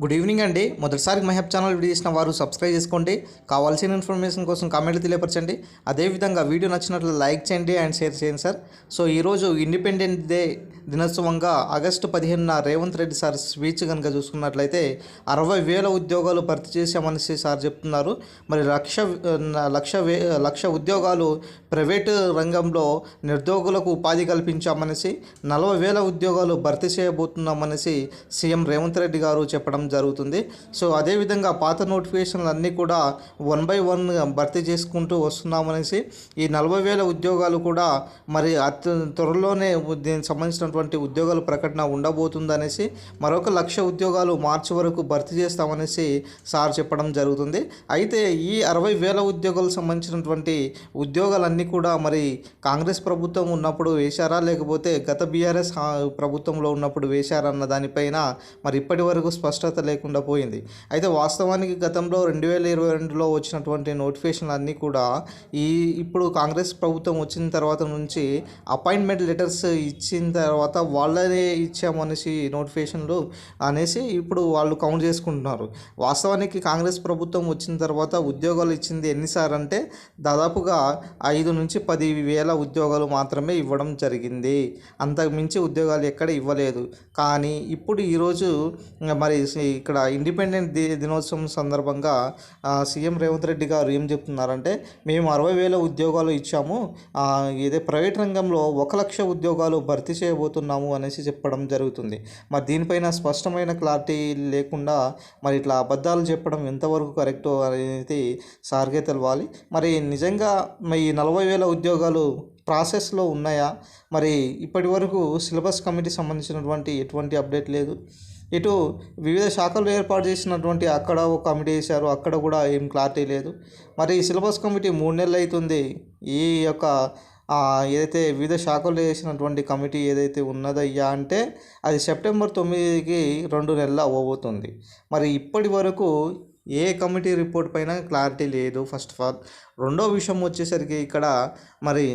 Good evening అండి. మొదటిసారి మహబ్ channel video చేసిన వారు సబ్స్క్రైబ్ చేసుకోండి. కావాల్సిన ఇన్ఫర్మేషన్ కోసం కామెంట్లు తెలియపరచండి. అదేవిధంగా వీడియో నచ్చినట్లు లైక్ చేయండి అండ్ షేర్ చేయండి సార్. సో ఈరోజు ఇండిపెండెన్స్ డే దినోత్సవంగా ఆగస్టు పదిహేనున రేవంత్ రెడ్డి సార్ స్పీచ్ కనుక చూసుకున్నట్లయితే అరవై వేల ఉద్యోగాలు భర్తీ చేశామనేసి సార్ చెప్తున్నారు. మరి లక్ష లక్ష వే లక్ష ఉద్యోగాలు ప్రైవేటు రంగంలో నిరుద్యోగులకు ఉపాధి కల్పించామనేసి నలభై వేల ఉద్యోగాలు భర్తీ చేయబోతున్నామనేసి సీఎం రేవంత్ రెడ్డి గారు చెప్పడం జరుగుతుంది. సో అదేవిధంగా పాత నోటిఫికేషన్లు అన్నీ కూడా వన్ బై వన్ భర్తీ చేసుకుంటూ వస్తున్నామనేసి ఈ నలభై వేల ఉద్యోగాలు కూడా మరి అతి త్వరలోనే దీనికి సంబంధించినటువంటి ఉద్యోగాల ప్రకటన ఉండబోతుందనేసి మరొక లక్ష ఉద్యోగాలు మార్చి వరకు భర్తీ చేస్తామనేసి సార్ చెప్పడం జరుగుతుంది. అయితే ఈ అరవై వేల ఉద్యోగాలకు సంబంధించినటువంటి ఉద్యోగాలన్నీ కూడా మరి కాంగ్రెస్ ప్రభుత్వం ఉన్నప్పుడు వేశారా? లేకపోతే గత బీఆర్ఎస్ ప్రభుత్వంలో ఉన్నప్పుడు వేశారా అన్న దానిపైన మరి ఇప్పటి వరకు స్పష్టత లేకుండా పోయింది. అయితే వాస్తవానికి గతంలో రెండు వేల ఇరవై రెండులో వచ్చినటువంటి నోటిఫికేషన్లు అన్నీ కూడా ఈ ఇప్పుడు కాంగ్రెస్ ప్రభుత్వం వచ్చిన తర్వాత నుంచి అపాయింట్మెంట్ లెటర్స్ ఇచ్చిన తర్వాత తర్వాత వాళ్ళనే ఇచ్చామనేసి నోటిఫికేషన్లు అనేసి ఇప్పుడు వాళ్ళు కౌంట్ చేసుకుంటున్నారు. వాస్తవానికి కాంగ్రెస్ ప్రభుత్వం వచ్చిన తర్వాత ఉద్యోగాలు ఇచ్చింది ఎన్నిసార్లు అంటే దాదాపుగా ఐదు నుంచి పది వేల ఉద్యోగాలు మాత్రమే ఇవ్వడం జరిగింది. అంతకు మించి ఉద్యోగాలు ఎక్కడ ఇవ్వలేదు. కానీ ఇప్పుడు ఈరోజు మరి ఇక్కడ ఇండిపెండెంట్ దినోత్సవం సందర్భంగా సీఎం రేవంత్ రెడ్డి గారు ఏం చెప్తున్నారంటే మేము అరవై వేల ఉద్యోగాలు ఇచ్చాము. ఇదే ప్రైవేట్ రంగంలో ఒక లక్ష ఉద్యోగాలు భర్తీ చేయబోతున్నాము అనేసి చెప్పడం జరుగుతుంది. మరి దీనిపైన స్పష్టమైన క్లారిటీ లేకుండా మరి ఇట్లా అబద్ధాలు చెప్పడం ఎంతవరకు కరెక్టో అనేది సార్గే తెలవాలి. మరి నిజంగా ఈ నలభై వేల ఉద్యోగాలు ప్రాసెస్లో ఉన్నాయా? మరి ఇప్పటి వరకు సిలబస్ కమిటీ సంబంధించినటువంటి ఎటువంటి అప్డేట్ లేదు. ఇటు వివిధ శాఖలు ఏర్పాటు చేసినటువంటి అక్కడ ఒక కమిటీ వేశారు అక్కడ కూడా ఏం క్లారిటీ లేదు. మరి సిలబస్ కమిటీ మూడు నెలలు అవుతుంది. ఈ యొక్క ఏదైతే వివిధ శాఖలు వేసినటువంటి కమిటీ ఏదైతే ఉన్నదయ్యా అంటే అది సెప్టెంబర్ తొమ్మిదికి రెండు నెలలు అవ్వబోతుంది మరి ఇప్పటి వరకు ఏ కమిటీ రిపోర్ట్ పైన క్లారిటీ లేదు. ఫస్ట్ ఆఫ్ ఆల్ రెండో విషయం వచ్చేసరికి ఇక్కడ మరి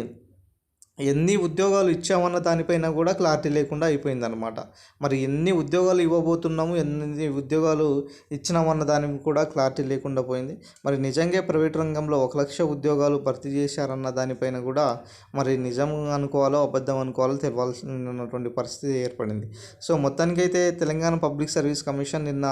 ఎన్ని ఉద్యోగాలు ఇచ్చామన్న దానిపైన కూడా క్లారిటీ లేకుండా అయిపోయిందనమాట మరి ఎన్ని ఉద్యోగాలు ఇవ్వబోతున్నాము ఎన్ని ఉద్యోగాలు ఇచ్చినామన్న దానికి కూడా క్లారిటీ లేకుండా పోయింది. మరి నిజంగా ప్రైవేట్ రంగంలో ఒక లక్ష ఉద్యోగాలు భర్తీ చేశారన్న దానిపైన కూడా మరి నిజం అనుకోవాలో అబద్ధం అనుకోవాలో తెలియాల్సినటువంటి పరిస్థితి ఏర్పడింది. సో మొత్తానికైతే తెలంగాణ పబ్లిక్ సర్వీస్ కమిషన్ నిన్న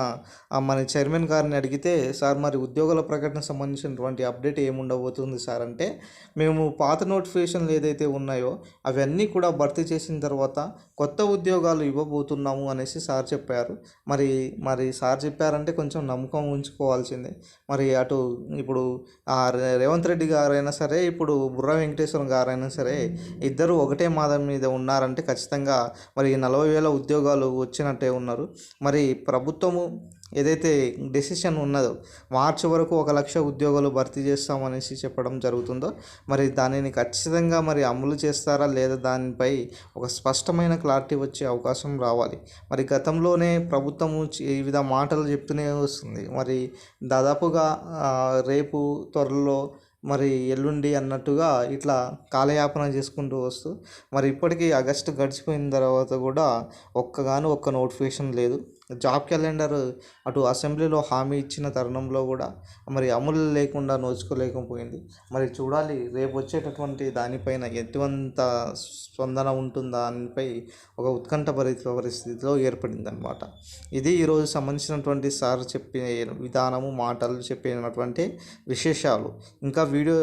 మన చైర్మన్ గారిని అడిగితే సార్ మరి ఉద్యోగాల ప్రకటన సంబంధించినటువంటి అప్డేట్ ఏముండబోతుంది సార్? అంటే మేము పాత నోటిఫికేషన్లు ఏదైతే ఉన్నాయి ఉన్నాయో అవన్నీ కూడా భర్తీ చేసిన తర్వాత కొత్త ఉద్యోగాలు ఇవ్వబోతున్నాము అనేసి సార్ చెప్పారు. మరి మరి సార్ చెప్పారంటే కొంచెం నమ్మకం ఉంచుకోవాల్సిందే. మరి అటు ఇప్పుడు రేవంత్ రెడ్డి గారైనా సరే ఇప్పుడు బుర్ర వెంకటేశ్వరం గారైనా సరే ఇద్దరు ఒకటే మాదం మీద ఉన్నారంటే ఖచ్చితంగా మరి నలభై వేల ఉద్యోగాలు వచ్చినట్టే ఉన్నారు. మరి ప్రభుత్వము ఏదైతే డెసిషన్ ఉన్నదో మార్చి వరకు ఒక లక్ష ఉద్యోగాలు భర్తీ చేస్తామనేసి చెప్పడం జరుగుతుందో మరి దానిని ఖచ్చితంగా మరి అమలు చేస్తారా లేదా దానిపై ఒక స్పష్టమైన క్లారిటీ వచ్చే అవకాశం రావాలి. మరి గతంలోనే ప్రభుత్వం ఈ వివిధ మాటలు చెప్తూనే వస్తుంది. మరి దాదాపుగా రేపు త్వరలో మరి ఎల్లుండి అన్నట్టుగా ఇట్లా కాలయాపన చేసుకుంటూ వస్తూ మరి ఇప్పటికీ ఆగస్టు గడిచిపోయిన తర్వాత కూడా ఒక్కగాను ఒక్క నోటిఫికేషన్ లేదు. జాబ్ క్యాలెండర్ అటు అసెంబ్లీలో హామీ ఇచ్చిన తరుణంలో కూడా మరి అమలు లేకుండా నోచుకోలేకపోయింది. మరి చూడాలి రేపు వచ్చేటటువంటి దానిపైన ఎటువంటి స్పందన ఉంటుందా దానిపై ఒక ఉత్కంఠ పరిస్థితిలో ఏర్పడింది అనమాట ఇది ఈరోజు సంబంధించినటువంటి సార్ చెప్పే విధానము మాటలు చెప్పినటువంటి విశేషాలు. ఇంకా వీడియో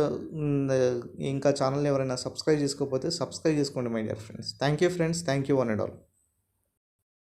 ఇంకా ఛానల్ ఎవరైనా సబ్స్క్రైబ్ చేసుకోకపోతే సబ్స్క్రైబ్ చేసుకోండి my dear friends. Thank you friends. Thank you one and all.